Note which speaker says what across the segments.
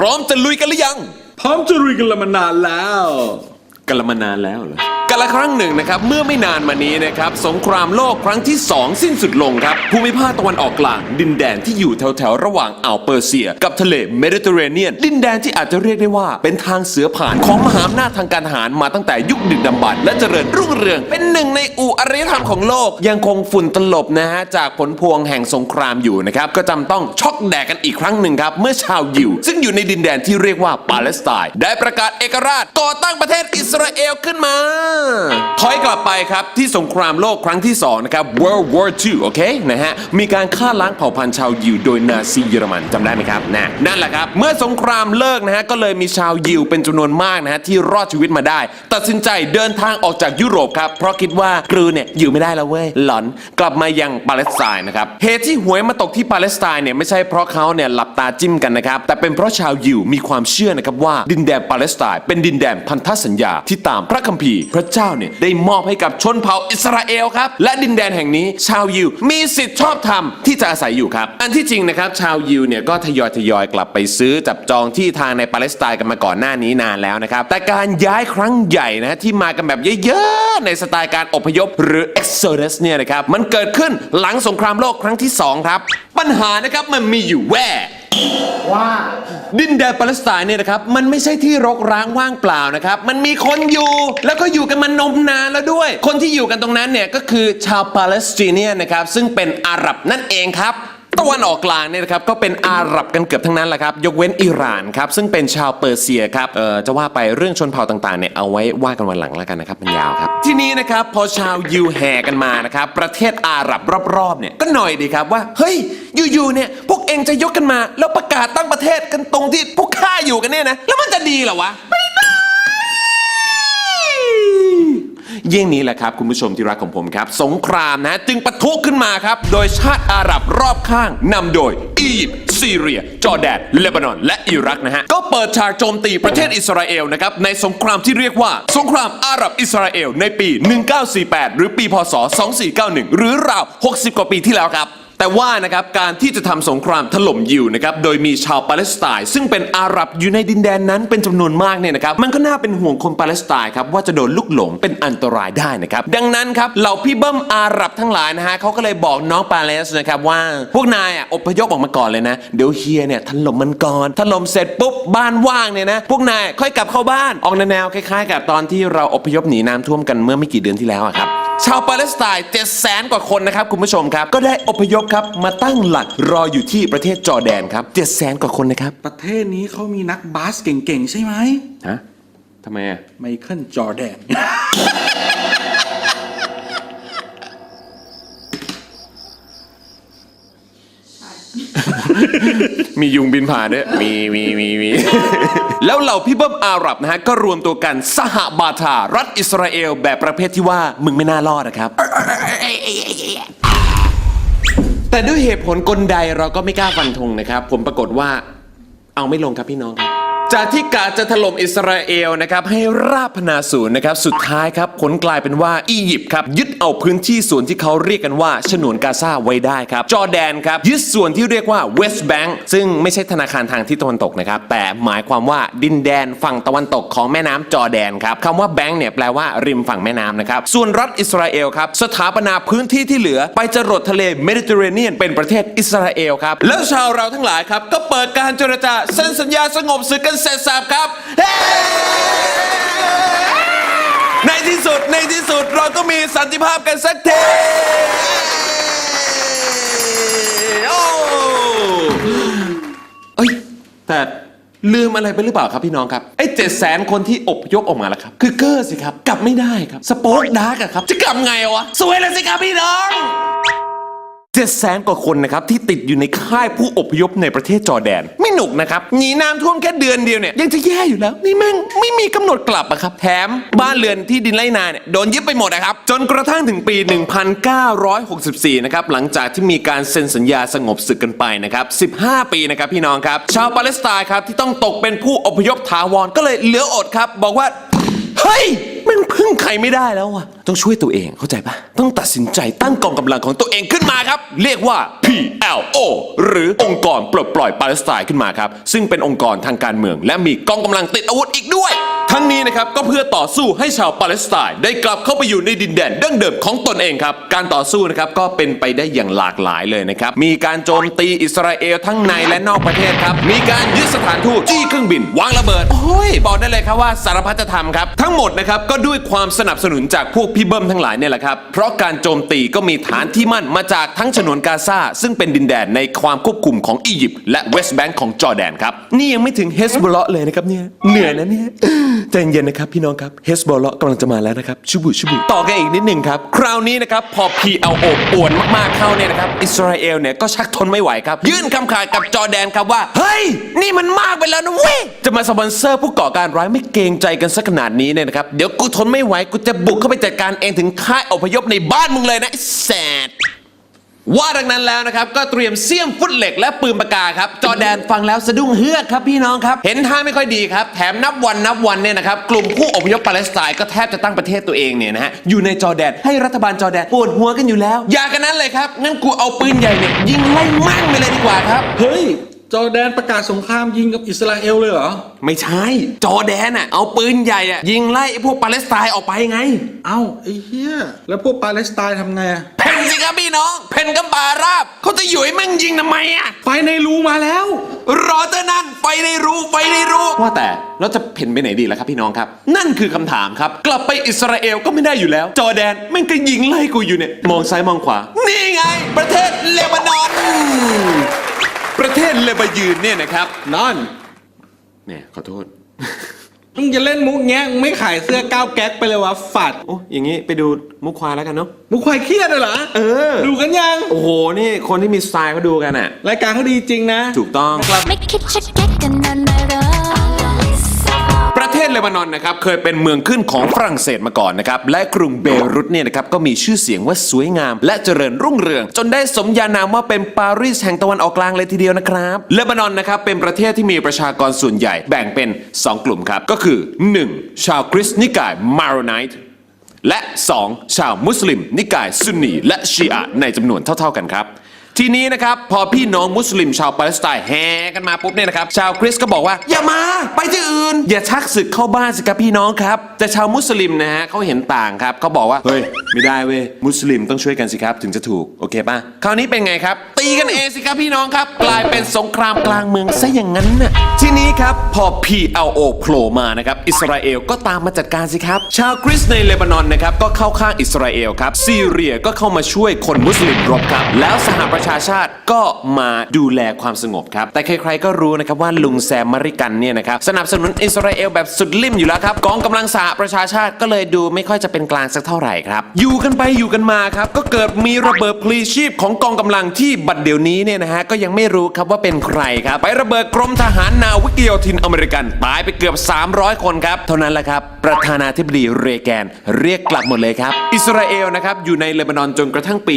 Speaker 1: ร้อมจะลุยกันหรือยัง
Speaker 2: พร้อมจะรุยกันละมานานแล้ว
Speaker 1: กันละมานานแล้วเหรอ กันละครั้งหนึ่งนะครับเมื่อไม่นานมานี้นะครับสงครามโลกครั้งที่ 2 สิ้นสุดลงครับภูมิภาคตะวันออกกลาง ดินแดนที่อยู่แถวแถวๆระหว่างอ่าวเปอร์เซีย กับทะเลเมดิเตอร์เรเนียน ดินแดนที่อาจจะเรียกได้ว่าเป็นทางเสือผ่านของมหาอำนาจทางการทหารมาตั้งแต่ยุคดึกดำบรรพ์และเจริญรุ่งเรือง เป็นหนึ่งในอู่อารยธรรมของโลก ยังคงฝุ่นตลบนะฮะจากผลพวงแห่งสงครามอยู่นะครับก็จำต้องช็อกแดกกันอีกครั้งหนึ่งครับเมื่อชาวยิว ซึ่งอยู่ในดินแดนที่เรียกว่าปาเลสไตน์ได้ประกาศเอกราชก่อตั้งประเทศอิสราเอลขึ้นมาถอยกลับไปครับที่สงครามโลกครั้งที่ 2 นะครับ World War II โอเคนะฮะ มีการฆ่าล้างเผ่าพันธุ์ชาวยิวโดยนาซีเยอรมันจำได้ไหมครับนะนั่นแหละครับ เมื่อสงครามเลิกนะฮะ ก็เลยมีชาวยิวเป็นจำนวนมากนะฮะ ที่รอดชีวิตมาได้ ตัดสินใจเดินทางออกจากยุโรปครับ เพราะคิดว่ากรูเนี่ยอยู่ไม่ได้แล้วเว้ยหลอนกลับมายังปาเลสไตน์นะครับเหตุที่หวยมาตกที่ปาเลสไตน์เนี่ยไม่ใช่เพราะเขาเนี่ยหลับตาจิ้มกันนะครับแต่เป็นเพราะชาวยิวมีความเชื่อนะครับว่าดินแดนปาเลสไตน์เป็นดินแดนพันธสัญญาที่ตามพระคัมภีร์พระเจ้าเนี่ยได้มอบให้กับชนเผ่าอิสราเอลครับ และดินแดนแห่งนี้ชาวยิว มีสิทธิ์ชอบธรรมที่จะอาศัยอยู่ครับ อันที่จริงนะครับชาวยิวเนี่ยก็ทยอยทยอยกลับไปซื้อจับจองที่ทางในปาเลสไตน์กันมาก่อนหน้านี้นานแล้วนะครับ แต่การย้ายครั้งใหญ่นะที่มากันแบบเยอะๆในสไตล์การอพยพหรือ Exodus เนี่ยนะครับมันเกิดขึ้นหลังสงครามโลกครั้งที่สองครับ ปัญหานะครับมันมีอยู่แว่ ดินแดนปาเลสไตน์เนี่ยนะครับ มันไม่ใช่ที่รกร้างว่างเปล่านะครับ มันมีคนอยู่แล้วก็อยู่กันมานมนานแล้วด้วย คนที่อยู่กันตรงนั้นเนี่ยก็คือชาวปาเลสไตน์นะครับ ซึ่งเป็นอาหรับนั่นเองครับ ตะวันออกกลางเนี่ยนะครับก็เป็นอาหรับกันเกือบทั้งนั้นแหละครับยกเว้นอิหร่านครับซึ่งเป็นชาวเปอร์เซียครับเอ่อจะว่าไปเรื่องชนเผ่าต่างๆเนี่ยเอาไว้ว่ากันวันหลังแล้วกันนะครับมันยาวครับ ทีนี้นะครับพอชาวยิวแห่กันมานะครับประเทศอาหรับรอบๆเนี่ยก็หน่อยดีครับว่าเฮ้ยอยู่ๆเนี่ยพวกเองจะยกกันมา แล้วประกาศตั้งประเทศกันตรงที่พวกข้าอยู่กันเนี่ยนะแล้วมันจะดีเหรอวะ เยี่ยงนี้แหละครับคุณผู้ชมที่รักของผมครับ สงครามนะจึงปะทุขึ้นมาครับ โดยชาติอาหรับรอบข้างนำโดยอียิปต์ซีเรีย จอร์แดนเลบานอน และอิรักนะฮะ ก็เปิดฉากโจมตีประเทศอิสราเอลนะครับ ในสงครามที่เรียกว่า สงครามอาหรับอิสราเอลในปี 1948 หรือปีพศ 2491 หรือราว 60 กว่าปีที่แล้วครับ แต่ว่านะครับการที่จะทำสงครามถล่มยิวนะครับโดยมีชาวปาเลสไตน์ซึ่งเป็นอาหรับอยู่ในดินแดนนั้นเป็นจำนวนมากเนี่ยนะครับมันก็น่าเป็นห่วงคนปาเลสไตน์ครับว่าจะโดนลุกหลงเป็นอันตรายได้นะครับดังนั้นครับเหล่าพี่เบิ้มอาหรับทั้งหลายนะฮะเขาก็เลยบอกน้องปาเลสนะครับว่าพวกนายอะอพยพออกมาก่อนเลยนะเดี๋ยวเฮียเนี่ยถล่มมันก่อนถล่มเสร็จปุ๊บบ้านว่างเนี่ยนะพวกนายค่อยกลับเข้าบ้านออกแนวคล้ายๆ กับตอนที่เราอพยพหนีน้ำท่วมกันเมื่อไม่กี่เดือนที่แล้วครับ ชาวปาเลสไตน์7 0 0 0 0กว่าคนนะครับคุณผู้ชมครับ ก็ได้อพยพครับมาตั้งหลักรออยู่ที่ประเทศจอร์แดนครับ7 0 0 0 0กว่าคนนะครับ
Speaker 2: ประเทศนี้เขามีนักบาสเก่งๆ ใช่ไหม
Speaker 1: ฮะทำไมอะ
Speaker 2: ไมเคิลจอร์แดน
Speaker 1: มียุงบินผ่านด้วยมีมีมีมี แล้วเหล่าพี่เบิ้มอาหรับนะฮะ ก็รวมตัวกันสหบาทา รัฐอิสราเอลแบบประเภทที่ว่ามึงไม่น่ารอดนะครับ แต่ด้วยเหตุผลกลใดเราก็ไม่กล้าฟันธงนะครับ ผมปรากฏว่า เอาไม่ลงครับพี่น้องครับ จากที่กาจะถล่มอิสราเอลนะครับให้ราบพนาศูนย์นะครับสุดท้ายครับผลกลายเป็นว่าอียิปต์ครับยึดเอาพื้นที่ส่วนที่เขาเรียกกันว่าฉนวนกาซาไว้ได้ครับ จอร์แดนครับยึดส่วนที่เรียกว่าเวสต์แบงก์ซึ่งไม่ใช่ธนาคารทางทิศตะวันตกนะครับแต่หมายความว่าดินแดนฝั่งตะวันตกของแม่น้ำจอร์แดนครับคำว่าแบงก์เนี่ยแปลว่าริมฝั่งแม่น้ำนะครับส่วนรัฐอิสราเอลครับสถาปนาพื้นที่ที่เหลือไปจรดทะเลเมดิเตอร์เรเนียนเป็นประเทศอิสราเอลครับแล้วชาวเราทั้งหลายครับก็เปิดการเจรจาเซ็นสัญญาสงบศึกกันเสร็จสรรพครับเฮ้ในที่สุดในที่สุดเราก็มีสันติภาพกันสักทีโอ้เอ้ยแต่ลืมอะไรไปหรือเปล่าครับพี่น้องครับไอ้เจ็ดแสนคนที่อพยพออกมาแล้วครับ คือเกอร์สิครับ กลับไม่ได้ครับ สปอคดาร์กอะครับ จะกลับไงวะ สวยเลยสิครับพี่น้องเจ็ดแสนกว่าคนนะครับ ที่ติดอยู่ในค่ายผู้อพยพในประเทศจอร์แดนไม่ หนุกนะครับหนีน้ำท่วมแค่เดือนเดียวเนี่ยยังจะแย่อยู่แล้ว นี่แม่งไม่มีกำหนดกลับอะครับ แถมบ้านเรือนที่ดินไรนาเนี่ยโดนยึดไปหมดนะครับ จนกระทั่งถึงปี 1964 นะครับ หลังจากที่มีการเซ็นสัญญาสงบศึกกันไปนะครับ 15 ปีนะครับพี่น้องครับ ชาวปาเลสไตน์ครับที่ต้องตกเป็นผู้อพยพถาวรก็เลยเหลืออดครับ บอกว่าเฮ้ยมันพึ่งใครไม่ได้แล้วอะต้องช่วยตัวเองเข้าใจปะต้องตัดสินใจตั้งกองกำลังของตัวเองขึ้นมาครับ เรียกว่า PLO หรือองค์กรปลดปล่อยปาเลสไตน์ขึ้นมาครับ ซึ่งเป็นองค์กรทางการเมือง และมีกองกำลังติดอาวุธอีกด้วย ทั้งนี้นะครับก็เพื่อต่อสู้ให้ชาวปาเลสไตน์ได้กลับเข้าไปอยู่ในดินแดนดั้งเดิมของตนเองครับ การต่อสู้นะครับก็เป็นไปได้อย่างหลากหลายเลยนะครับ มีการโจมตีอิสราเอลทั้งในและนอกประเทศครับ มีการยึดสถานทูตจี้เครื่องบิน วางระเบิด โอ้ย บอกได้เลยครับว่าสารพัดจะทำครับ ทั้งหมดนะครับก็ด้วยความสนับสนุนจากพวกพี่เบิ้มทั้งหลายเนี่ยแหละครับ เพราะการโจมตีก็มีฐานที่มั่นมาจากทั้งฉนวนกาซาซงเป็นดินแดนในความควบคุมของอียิปต์และเวสต์แบงก์ของจอร์แดนครับ นี่ยังไม่ถึงเฮสบอลเลาะเลยนะครับเนี่ย เหนื่อยนะเนี่ยใจเย็นนะครับพี่น้องครับเฮสบอลเลาะกำลังจะมาแล้วนะครับชุบุชุบุต่อกันอีกนิดหนึ่งครับ คราวนี้นะครับพอ PLO ป่วนมากๆเข้าเนี่ยนะครับอิสราเอลเนี่ยก็ชักทนไม่ไหวครับ ยื่นคำขาดกับจอร์แดนครับว่าเฮ้ยนี่มันมากไปแล้วนะเว้ยจะมาสปอนเซอร์ผู้ก่อการร้ายไม่เกรงใจกันสักขนาดนี้เนี่ยนะครับเดี๋ยวกูทนไม่ไหวกูจะบุกเข้าไปจัดการเองถึงค่ายอพยพในบ้านมึงเลยนะไอ้แสด ว่าดังนั้นแล้วนะครับ ก็เตรียมเสี้ยมฟุตเหล็กและปืนปากกาครับ จอแดนฟังแล้วสะดุ้งเฮือกครับพี่น้องครับ เห็นท่าไม่ค่อยดีครับ แถมนับวันนับวันเนี่ยนะครับ กลุ่มผู้อพยพปาเลสไตน์ก็แทบจะตั้งประเทศตัวเองเนี่ยนะฮะ อยู่ในจอแดนให้รัฐบาลจอแดนปวดหัวกันอยู่แล้ว อย่ากันนั้นเลยครับงั้นกูเอาปืนใหญ่เนี่ยยิงไล่มั่งไปเลยดีกว่าครับ
Speaker 2: เฮ้ย จอร์แดนประกาศสงครามยิงกับอิสราเอลเลยเหรอ
Speaker 1: ไม่ใช่ จอร์แดนอะเอาปืนใหญ่อะยิงไล่ไอ้พวกปาเลสไตน์ออกไปไง
Speaker 2: เอ้าไอ้เหี้ย แล้วพวกปาเลสไตน์ทำไงอะ
Speaker 1: เพนสิครับพี่น้อง เพนกับบาราบเขาจะอยู่ให้แม่งยิงทำไมอะ
Speaker 2: ไฟในรูมาแล้ว
Speaker 1: รอเท่านั้นไฟในรูไฟในรูว่าแต่เราจะเพ่นไปไหนดีล่ะครับพี่น้องครับ นั่นคือคำถามครับ กลับไปอิสราเอลก็ไม่ได้อยู่แล้ว จอร์แดนแม่งก็ยิงไล่กูอยู่เนี่ยมองซ้ายมองขวา นี่ไง ประเทศเลบานอน ประเทศเลบายืนเนี่ยนะครับ
Speaker 2: นอน
Speaker 1: เนี่ยขอโทษ
Speaker 2: มึงจะเล่นมุกเงี้ยมึงไม่ขายเสื้อก้าวแก๊กไปเลยวะฝัด
Speaker 1: โอ้อย่างงี้ไปดูมุกควายแล้วกันเนาะ
Speaker 2: มุกควายเครียดเลยเหรอ
Speaker 1: เออ
Speaker 2: ดูกันยัง
Speaker 1: โอ้โห นี่คนที่มีสไตล์เขาดูกันอะ
Speaker 2: รายการเขาดีจริงนะ
Speaker 1: ถูกต้อง
Speaker 3: ไม่คิดจะแก้
Speaker 1: เลบานอนนะครับเคยเป็นเมืองขึ้นของฝรั่งเศสมาก่อนนะครับและกรุงเบรุตเนี่ยนะครับก็มีชื่อเสียงว่าสวยงาม และเจริญรุ่งเรือง จนได้สมญานามว่าเป็นปารีสแห่งตะวันออกกลางเลยทีเดียวนะครับเลบานอนนะครับเป็นประเทศที่มีประชากรส่วนใหญ่แบ่งเป็น 2 กลุ่มครับก็คือ 1. ชาวคริสต์นิกายมาโรไนต์และ 2. ชาวมุสลิม นิกายซุนนีและชีอะในจำนวนเท่า ๆกันครับ ทีนี้นะครับพอพี่น้องมุสลิมชาวปาเลสไตน์แห่กันมาปุ๊บเนี่ยนะครับชาวคริสต์ก็บอกว่า อย่ามาไปที่อื่น อย่าชักศึกเข้าบ้านสิครับพี่น้องครับแต่ชาวมุสลิมนะฮะเขาเห็นต่างครับเขาบอกว่าเฮ้ยไม่ได้เว้ยมุสลิมต้องช่วยกันสิครับถึงจะถูกโอเคป่ะคราวนี้เป็นไงครับ ตีกันเองสิครับพี่น้องครับ กลายเป็นสงครามกลางเมืองซะอย่างนั้นน่ะทีนี้ ครับ พอ PLO โผล่มานะครับ อิสราเอลก็ตามมาจัดการสิครับ ชาวคริสต์ในเลบานอนนะครับ ก็เข้าข้างอิสราเอลครับ ซีเรียก็เข้ามาช่วยคนมุสลิมรบครับ แล้วสหประชาชาติก็มาดูแลความสงบครับ แต่ใครๆก็รู้นะครับว่าลุงแซมมาริกันเนี่ยนะครับ สนับสนุนอิสราเอลแบบสุดลิ่มอยู่แล้วครับ กองกำลังสหประชาชาติก็เลยดูไม่ค่อยจะเป็นกลางสักเท่าไหร่ครับ อยู่กันไปอยู่กันมาครับ ก็เกิดมีระเบิดพลีชีพของกองกำลังที่บัดเดี๋ยวนี้เนี่ยนะฮะ ก็ยังไม่รู้ครับว่าเป็นใครครับ ไประเบิดกรมทหารนาวิกยธินอเมริกันตายไปเกือบ 300 คนครับ เท่านั้นแหละครับ ประธานาธิบดีเรแกน เรียกกลับหมดเลยครับ อิสราเอลนะครับอยู่ในเลบานอนจนกระทั่งปี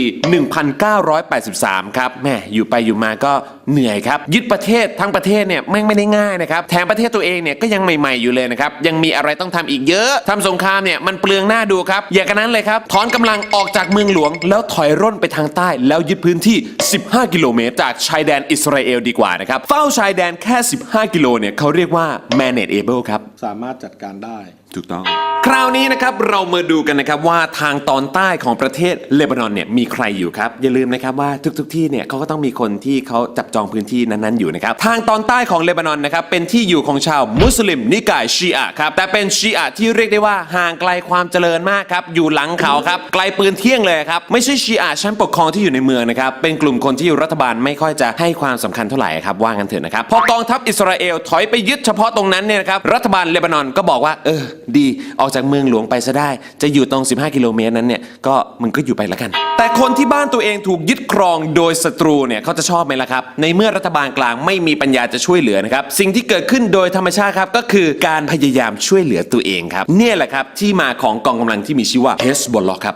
Speaker 1: 1983 ครับแม่อยู่ไปอยู่มาก็ เหนื่อยครับ ยึดประเทศทั้งประเทศเนี่ยแม่งไม่ได้ง่ายนะครับแถมประเทศตัวเองเนี่ยก็ยังใหม่ๆอยู่เลยนะครับยังมีอะไรต้องทำอีกเยอะทำสงครามเนี่ยมันเปลืองหน้าดูครับอย่ากันนั้นเลยครับถอนกำลังออกจากเมืองหลวง แล้วถอยร่นไปทางใต้ แล้วยึดพื้นที่ 15 กิโลเมตร จากชายแดนอิสราเอลดีกว่านะครับเฝ้าชายแดนแค่ 15 กิโลเนี่ยเขาเรียกว่า manageable ครับ
Speaker 2: สามารถจัดการได้
Speaker 1: ถูกต้อง คราวนี้นะครับเรามาดูกันนะครับว่าทางตอนใต้ของประเทศเลบานอนเนี่ยมีใครอยู่ครับ อย่าลืมนะครับว่าทุกๆทที่เนี่ยเขาก็ต้องมีคนที่เขาจับจองพื้นที่นั้นๆอยู่นะครับทางตอนใต้ของเลบานอนนะครับเป็นที่อยู่ของชาวมุสลิมนิกายชีอะห์ครับแต่เป็นชีอะห์ที่เรียกได้ว่าห่างไกลความเจริญมากครับอยู่หลังเขาครับไกลปืนเที่ยงเลยครับไม่ใช่ชีอะห์ชั้นปกครองที่อยู่ในเมืองนะครับเป็นกลุ่มคนที่รัฐบาลไม่ค่อยจะให้ความสำคัญเท่าไหร่ครับว่างันเถอะนะครับพอกองทัพอิสราเอลถอยไปยึดเฉพาะตรงนั้นเนี่ยนะครับรัฐบาลเลบานอนก็บอกว่าเออดีออกจากเมืองหลวงไปซะได้ จะอยู่ตรง 15 กิโลเมตรนั้นเนี่ยก็มึงก็อยู่ไปแล้วกัน แต่คนที่บ้านตัวเองถูกยึดครองโดยศัตรูเนี่ยเขาจะชอบไหมล่ะครับ ในเมื่อรัฐบาลกลางไม่มีปัญญาจะช่วยเหลือนะครับ สิ่งที่เกิดขึ้นโดยธรรมชาติครับก็คือการพยายามช่วยเหลือตัวเองครับเนี่ยแหละครับที่มาของกองกำลังที่มีชื่อว่าเฮสบอลล็อกครับ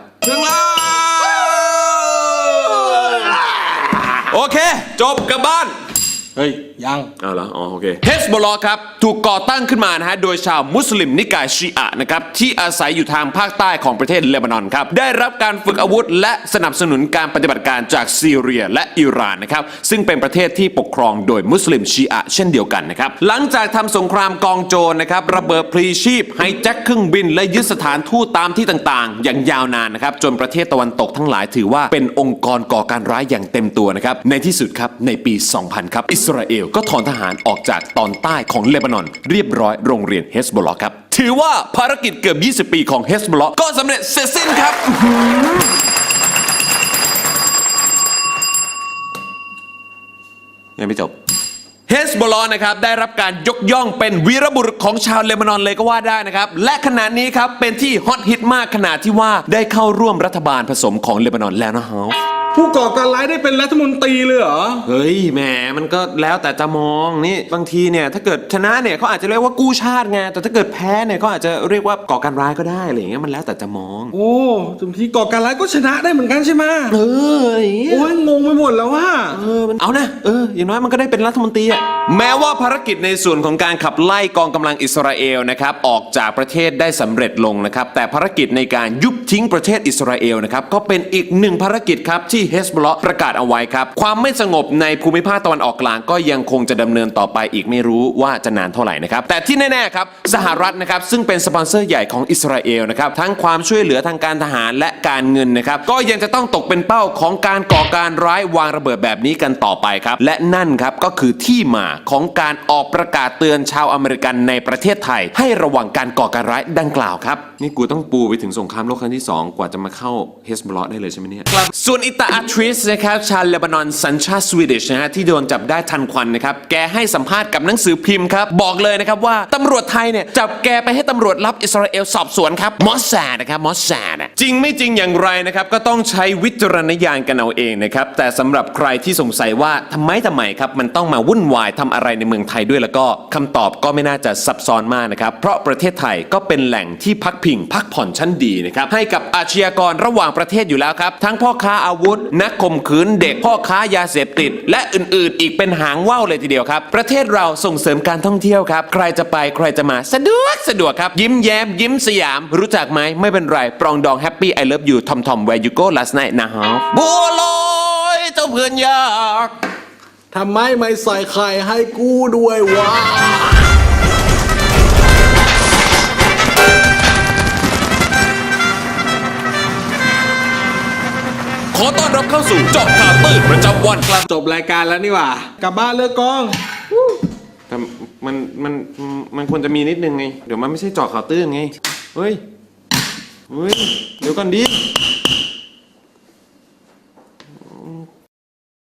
Speaker 1: โอเค จบกลับบ้าน
Speaker 2: เฮ้ย ยัง
Speaker 1: เอาละอ๋อโอเคเฮสบอลครับ ถูกก่อตั้งขึ้นมานะฮะ โดยชาวมุสลิมนิกายชีอะนะครับ ที่อาศัยอยู่ทางภาคใต้ของประเทศเลบานอนครับ ได้รับการฝึกอาวุธ และสนับสนุนการปฏิบัติการจากซีเรียและอิหร่านนะครับ ซึ่งเป็นประเทศที่ปกครองโดยมุสลิมชีอะเช่นเดียวกันนะครับ หลังจากทำสงครามกองโจรนะครับ ระเบิดพลีชีพไฮแจ็คเครื่องบิน และยึดสถานทูตตามที่ต่างๆ อย่างยาวนานนะครับ จนประเทศตะวันตกทั้งหลายถือว่าเป็นองค์กรก่อการร้ายอย่างเต็มตัวนะครับ ในที่สุดครับ ในปี 2000 ครับอิสราเอลก็ถอนทหารออกจากตอนใต้ของเลบานอน เรียบร้อยโรงเรียนเฮสบอลครับ ถือว่าภารกิจเกือบ 20 ปีของเฮสบอลก็สำเร็จเสร็จสิ้นครับ ยังไม่จบ ฮสบอลนะครับได้รับการยกย่องเป็นวีรบุรุษของชาวเลบานอนเลยก็ว่าได้นะครับ และขณะนี้ครับเป็นที่ฮอตฮิตมากขนาดที่ว่าได้เข้าร่วมรัฐบาลผสมของเลบานอนแล้วนะฮะ
Speaker 2: ผู้ก่อการร้ายได้เป็นรัฐมนตรีเลยเหรอ
Speaker 1: เฮ้ยแหมมันก็แล้วแต่จะมองนี่บางทีเนี่ยถ้าเกิดชนะเนี่ยเขาอาจจะเรียกว่ากู้ชาติไงแต่ถ้าเกิดแพ้เนี่ยเขาอาจจะเรียกว่าก่อการร้ายก็ได้อะไรอย่างเงี้ยมันแล้วแต่จะมอง
Speaker 2: โอ้ถึงที่ก่อการร้ายก็ชนะได้เหมือนกันใช่ไหม
Speaker 1: เอออะไรอย่างเงี้ย
Speaker 2: โอ้ยงงไปหมดแล้วว่า
Speaker 1: เออ มันเอานะเอออย่างน้อยมันก็ได้เป็นรัฐมนตรีอะแม้ว่าภารกิจในส่วนของการขับไล่กองกำลังอิสราเอลนะครับออกจากประเทศได้สำเร็จลงนะครับแต่ภารกิจในการยุบทิ้งประเทศอิสราเอลนะครับก็เป็นอีกหนึ่งภารกิจครับที่เฮสบอประกาศเอาไว้ครับความไม่สงบในภูมิภาคตะวันออกกลางก็ยังคงจะดำเนินต่อไปอีกไม่รู้ว่าจะนานเท่าไหร่นะครับแต่ที่แน่ๆครับสหรัฐนะครับซึ่งเป็นสปอนเซอร์ใหญ่ของอิสราเอลนะครับทั้งความช่วยเหลือทางการทหารและการเงินนะครับก็ยังจะต้องตกเป็นเป้าของการก่อการร้ายวางระเบิดแบบนี้กันต่อไปครับ และนั่นครับก็คือที่มาของการออกประกาศเตือนชาวอเมริกันในประเทศไทย ให้ระวังการก่อการร้ายดังกล่าวครับ นี่กูต้องปูไปถึงสงครามโลกครั้งที่ 2 กว่าจะมาเข้าเฮสบอลได้เลยใช่ไหมเนี่ยส่วนอิตาอาทริสนะครับชาวเลบานอนสัญชาติสวีดิชนะฮะที่โดนจับได้ทันควันนะครับแกให้สัมภาษณ์กับหนังสือพิมพ์ครับบอกเลยนะครับว่าตำรวจไทยเนี่ยจับแกไปให้ตำรวจรับอิสราเอลสอบสวนครับมอสซาดนะครับมอสซาดอะจริงไม่จริงอย่างไรนะครับก็ต้องใช้วิจารณญาณกันเอาเองนะครับแต่สำหรับใครที่สงสัยว่าทำไมทำไมครับมันต้องมาวุ่นวายทำอะไรในเมืองไทยด้วยแล้วก็คำตอบก็ไม่น่าจะซับซ้อนมากนะครับ เพราะประเทศไทยก็เป็นแหล่งที่พักพิง พักผ่อนชั้นดีนะครับให้กับอาชญากรระหว่างประเทศอยู่แล้วครับ ทั้งพ่อค้าอาวุธ นักข่มขืนเด็กพ่อค้ายาเสพติด และอื่นๆ อีกเป็นหางว่าวเลยทีเดียวครับ ประเทศเราส่งเสริมการท่องเที่ยวครับ ใครจะไปใครจะมาสะดวกสะดวกครับ ยิ้มแย้มยิ้มสยาม รู้จักไหมไม่เป็นไรปรองดองแฮปปี้ไอเลิฟยูทอมทอม where you go last night นะฮะบัวลอย เจ้าเพื่อนยาก
Speaker 2: ทำไมไม่ใส่ไข่ให้กูด้วยวะ
Speaker 1: ขอต้อนรับเข้าสู่เจาะข่าวตื้นประจำวันครับ
Speaker 2: จบรายการแล้วนี่หว่ากลับบ้านเลิกกอง
Speaker 1: แต่มันมันมันควรจะมีนิดนึงไง เดี๋ยวมันไม่ใช่เจาะข่าวตื้นไง เฮ้ย เฮ้ย เดี๋ยวก่อนดิ